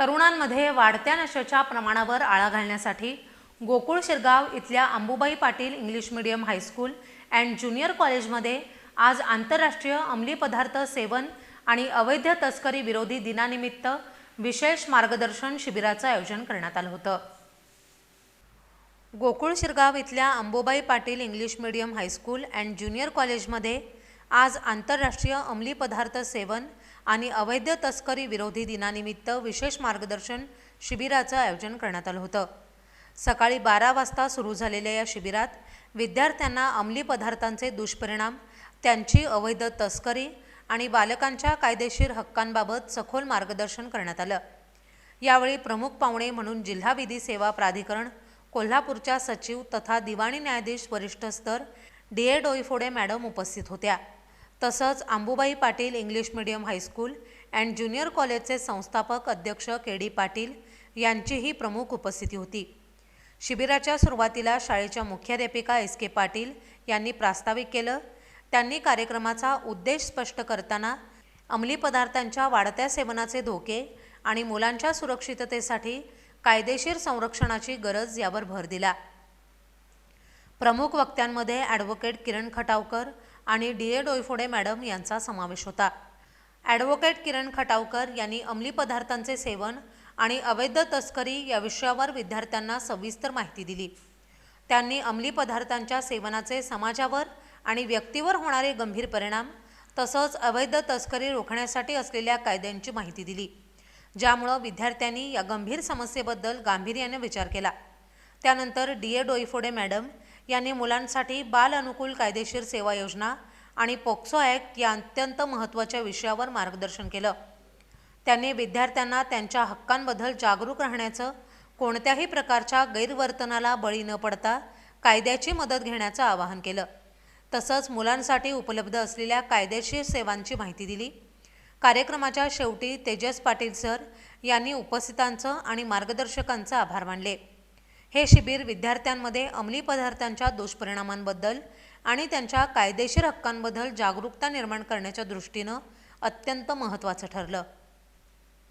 तरुणांमध्ये वाढत्या नशेच्या प्रमाणावर आळा घालण्यासाठी गोकुळ शिरगाव इथल्या Ambubai Patil English medium high school and junior कॉलेजमध्ये आज आंतरराष्ट्रीय अंमली पदार्थ सेवन आणि अवैध तस्करी विरोधी दिनानिमित्त विशेष मार्गदर्शन शिबिराचं आयोजन करण्यात आलं होतं. गोकुळ शिरगाव इथल्या Ambubai Patil English medium high school and junior कॉलेजमध्ये आज आंतरराष्ट्रीय अंमली पदार्थ सेवन आणि अवैध तस्करी विरोधी दिनानिमित्त विशेष मार्गदर्शन शिबिराचं आयोजन करण्यात आलं होतं. सकाळी बारा वाजता सुरू झालेल्या या शिबिरात विद्यार्थ्यांना अंमली पदार्थांचे दुष्परिणाम त्यांची अवैध तस्करी आणि बालकांच्या कायदेशीर हक्कांबाबत सखोल मार्गदर्शन करण्यात आलं. यावेळी प्रमुख पाहुणे म्हणून जिल्हा विधी सेवा प्राधिकरण कोल्हापूरच्या सचिव तथा दिवाणी न्यायाधीश वरिष्ठ स्तर डी ए डोईफोडे मॅडम उपस्थित होत्या. तसंच Ambubai Patil English medium high school and junior कॉलेजचे संस्थापक अध्यक्ष के डी पाटील यांचीही प्रमुख उपस्थिती होती. शिबिराच्या सुरुवातीला शाळेच्या मुख्याध्यापिका एस के पाटील यांनी प्रास्ताविक केलं. त्यांनी कार्यक्रमाचा उद्देश स्पष्ट करताना अंमली पदार्थांच्या वाढत्या सेवनाचे धोके आणि मुलांच्या सुरक्षिततेसाठी कायदेशीर संरक्षणाची गरज यावर भर दिला. प्रमुख वक्त्यांमध्ये ॲडव्होकेट किरण खटावकर आणि डी ए डोयफोडे मॅडम यांचा समावेश होता. ॲडव्होकेट किरण खटावकर यांनी अंमली पदार्थांचे सेवन आणि अवैध तस्करी या विषयावर विद्यार्थ्यांना सविस्तर माहिती दिली. त्यांनी अंमली पदार्थांच्या सेवनाचे समाजावर आणि व्यक्तीवर होणारे गंभीर परिणाम तसंच अवैध तस्करी रोखण्यासाठी असलेल्या कायद्यांची माहिती दिली ज्यामुळं विद्यार्थ्यांनी या गंभीर समस्येबद्दल गांभीर्याने विचार केला. त्यानंतर डी ए डोईफोडे मॅडम यांनी मुलांसाठी बाल अनुकूल कायदेशीर सेवा योजना आणि पोक्सो ॲक्ट या अत्यंत महत्त्वाच्या विषयावर मार्गदर्शन केलं. त्यांनी विद्यार्थ्यांना त्यांच्या हक्कांबद्दल जागरूक राहण्याचं कोणत्याही प्रकारच्या गैरवर्तनाला बळी न पडता कायद्याची मदत घेण्याचं आवाहन केलं. तसंच मुलांसाठी उपलब्ध असलेल्या कायदेशीर सेवांची माहिती दिली. कार्यक्रमाच्या शेवटी तेजस पाटील सर यांनी उपस्थितांचं आणि मार्गदर्शकांचं आभार मानले. हे शिबिर विद्यार्थ्यांमध्ये अंमली पदार्थांच्या दुष्परिणामांबद्दल आणि त्यांच्या कायदेशीर हक्कांबद्दल जागरूकता निर्माण करण्याच्या दृष्टीनं अत्यंत महत्त्वाचं ठरलं.